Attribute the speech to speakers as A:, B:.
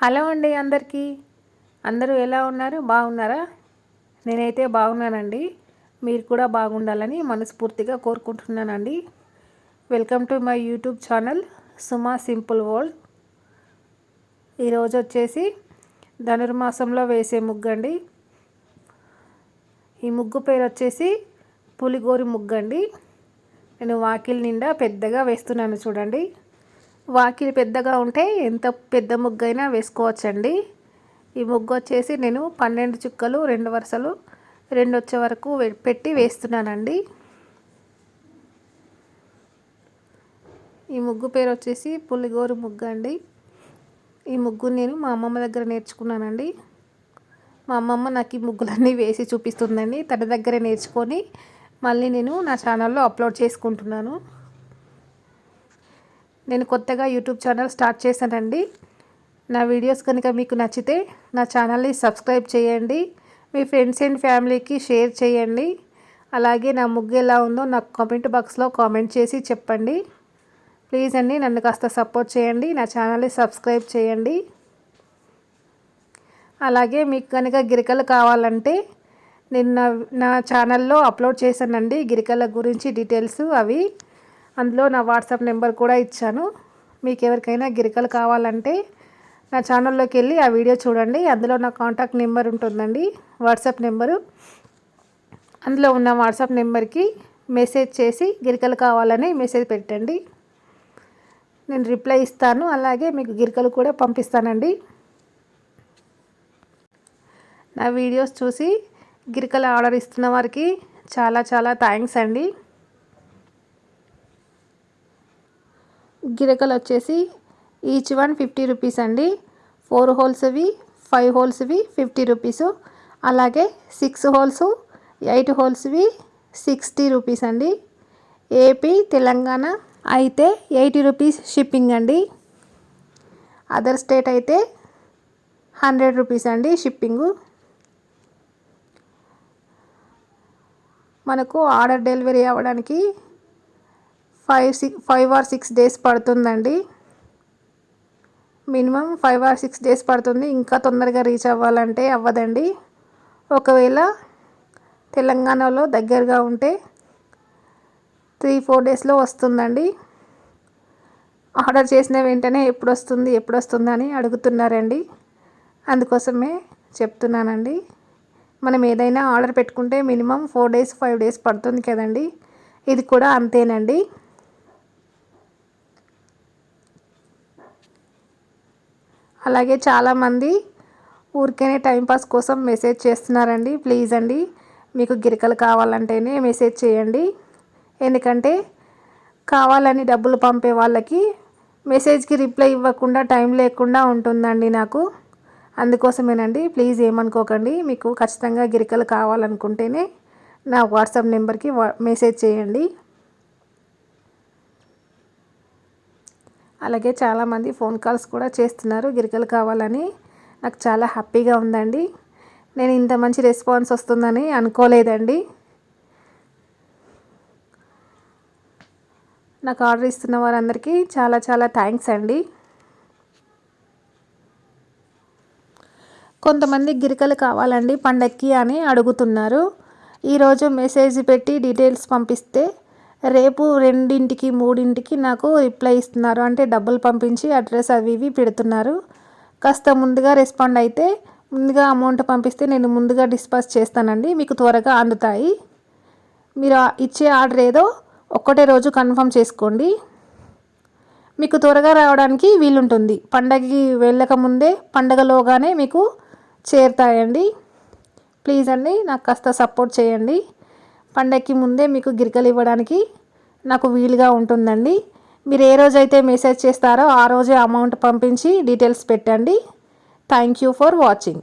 A: Hello అండి అందరికీ. అందరూ ఎలా ఉన్నారు? బాగున్నారా? నేనైతే బాగున్నానండి. మీరు కూడా బాగుండాలని మనస్ఫూర్తిగా కోరుకుంటున్నానండి. Welcome to my YouTube channel Suma simple world. ఈరోజు వచ్చేసి ధనుర్మాసంలో వేసే ముగ్గు అండి ఈ ముగ్గు పేరు వచ్చేసి పులిగోరి ముగ్గు అండి నేను వాకిల్ నిండా పెద్దగా వేస్తున్నాను చూడండి. వాకిలి పెద్దగా ఉంటే ఎంత పెద్ద ముగ్గు అయినా వేసుకోవచ్చండి. ఈ ముగ్గు వచ్చేసి నేను పన్నెండు చుక్కలు రెండు వరుసలు రెండు వచ్చే వరకు పెట్టి వేస్తున్నానండి. ఈ ముగ్గు పేరు వచ్చేసి పులిగోరు ముగ్గు అండి. ఈ ముగ్గు నేను మా అమ్మమ్మ దగ్గర నేర్చుకున్నానండి. మా అమ్మమ్మ నాకు ఈ ముగ్గులన్నీ వేసి చూపిస్తుందండి. తన దగ్గర నేర్చుకొని మళ్ళీ నేను నా ఛానల్లో అప్లోడ్ చేసుకుంటున్నాను. నేను కొత్తగా యూట్యూబ్ ఛానల్ స్టార్ట్ చేశానండి. నా వీడియోస్ కనుక మీకు నచ్చితే నా ఛానల్ని సబ్స్క్రైబ్ చేయండి. మీ ఫ్రెండ్స్ అండ్ ఫ్యామిలీకి షేర్ చేయండి. అలాగే నా ముగ్గు ఎలా ఉందో నాకు కామెంట్ బాక్స్లో కామెంట్ చేసి చెప్పండి. ప్లీజ్ అండి నన్ను కాస్త సపోర్ట్ చేయండి నా ఛానల్ని సబ్స్క్రైబ్ చేయండి. అలాగే మీకు కనుక గిరికలు కావాలంటే నేను నా నా ఛానల్లో అప్లోడ్ చేశానండి గిరికల గురించి డీటెయిల్స్ అవి. అందులో నా వాట్సాప్ నెంబర్ కూడా ఇచ్చాను. మీకు ఎవరికైనా గిరికలు కావాలంటే నా ఛానల్లోకి వెళ్ళి ఆ వీడియో చూడండి. అందులో నా కాంటాక్ట్ నెంబర్ ఉంటుందండి. WhatsApp number. అందులో ఉన్న వాట్సాప్ నెంబర్కి మెసేజ్ చేసి గిరికలు కావాలని మెసేజ్ పెట్టండి. నేను రిప్లై ఇస్తాను. అలాగే మీకు గిరికలు కూడా పంపిస్తానండి. నా వీడియోస్ చూసి గిరికలు ఆర్డర్ ఇస్తున్న వారికి చాలా చాలా థ్యాంక్స్ అండి. గిరకలు వచ్చేసి ఈచ్ వన్ ఫిఫ్టీ రూపీస్ అండి ఫోర్ హోల్స్వి ఫైవ్ హోల్స్వి ఫిఫ్టీ రూపీసు అలాగే సిక్స్ హోల్స్ ఎయిట్ హోల్స్వి సిక్స్టీ రూపీస్ అండి. ఏపీ తెలంగాణ అయితే ఎయిటీ రూపీస్ షిప్పింగ్ అండి. అదర్ స్టేట్ అయితే హండ్రెడ్ రూపీస్ అండి షిప్పింగు మనకు ఆర్డర్ డెలివరీ అవ్వడానికి five six five or six days పడుతుందండి. Minimum five or six days పడుతుంది. ఇంకా తొందరగా రీచ్ అవ్వాలంటే అవ్వదండి. ఒకవేళ తెలంగాణలో దగ్గరగా ఉంటే త్రీ ఫోర్ డేస్లో వస్తుందండి. ఆర్డర్ చేసిన వెంటనే ఎప్పుడు వస్తుంది ఎప్పుడు వస్తుంది అని అడుగుతున్నారండి. అందుకోసమే చెప్తున్నానండి. మనం ఏదైనా ఆర్డర్ పెట్టుకుంటే minimum four days five days పడుతుంది కదండి. ఇది కూడా అంతేనండి. అలాగే చాలామంది ఊరికేనే టైంపాస్ కోసం మెసేజ్ చేస్తున్నారండి. ప్లీజ్ అండి మీకు గిరికలు కావాలంటేనే మెసేజ్ చేయండి. ఎందుకంటే కావాలని డబ్బులు పంపే వాళ్ళకి మెసేజ్కి రిప్లై ఇవ్వకుండా టైం లేకుండా ఉంటుందండి నాకు. అందుకోసమేనండి ప్లీజ్ ఏమనుకోకండి. మీకు ఖచ్చితంగా గిరికలు కావాలనుకుంటేనే నా వాట్సాప్ నెంబర్కి మెసేజ్ చేయండి. అలాగే చాలామంది ఫోన్ కాల్స్ కూడా చేస్తున్నారు. గిరికలు కావాలని. నాకు చాలా హ్యాపీగా ఉందండి. నేను ఇంత మంచి రెస్పాన్స్ వస్తుందని అనుకోలేదండి. నాకు ఆర్డర్ ఇస్తున్న వారందరికీ చాలా చాలా థ్యాంక్స్ అండి. కొంతమంది గిరికలు కావాలండి పండక్కి అని అడుగుతున్నారు. ఈరోజు మెసేజ్ పెట్టి డీటెయిల్స్ పంపిస్తే రేపు రెండింటికి మూడింటికి నాకు రిప్లై ఇస్తున్నారు. అంటే డబ్బులు పంపించి అడ్రస్ అవి ఇవి పెడుతున్నారు. కాస్త ముందుగా రెస్పాండ్ అయితే ముందుగా అమౌంట్ పంపిస్తే నేను ముందుగా డిస్పాచ్ చేస్తానండి. మీకు త్వరగా అందుతాయి. మీరు ఇచ్చే ఆర్డర్ ఏదో ఒక్కటే రోజు కన్ఫర్మ్ చేసుకోండి. మీకు త్వరగా రావడానికి వీలుంటుంది. పండగకి వెళ్ళక ముందే పండగలోగానే మీకు చేరుతాయండి. ప్లీజ్ అండి నాకు కాస్త సపోర్ట్ చేయండి. పండగకి ముందే మీకు గిరికలు ఇవ్వడానికి నాకు వీలుగా ఉంటుందండి. మీరు ఏ రోజైతే మెసేజ్ చేస్తారో ఆ రోజే అమౌంట్ పంపించి డీటెయిల్స్ పెట్టండి. Thank you for watching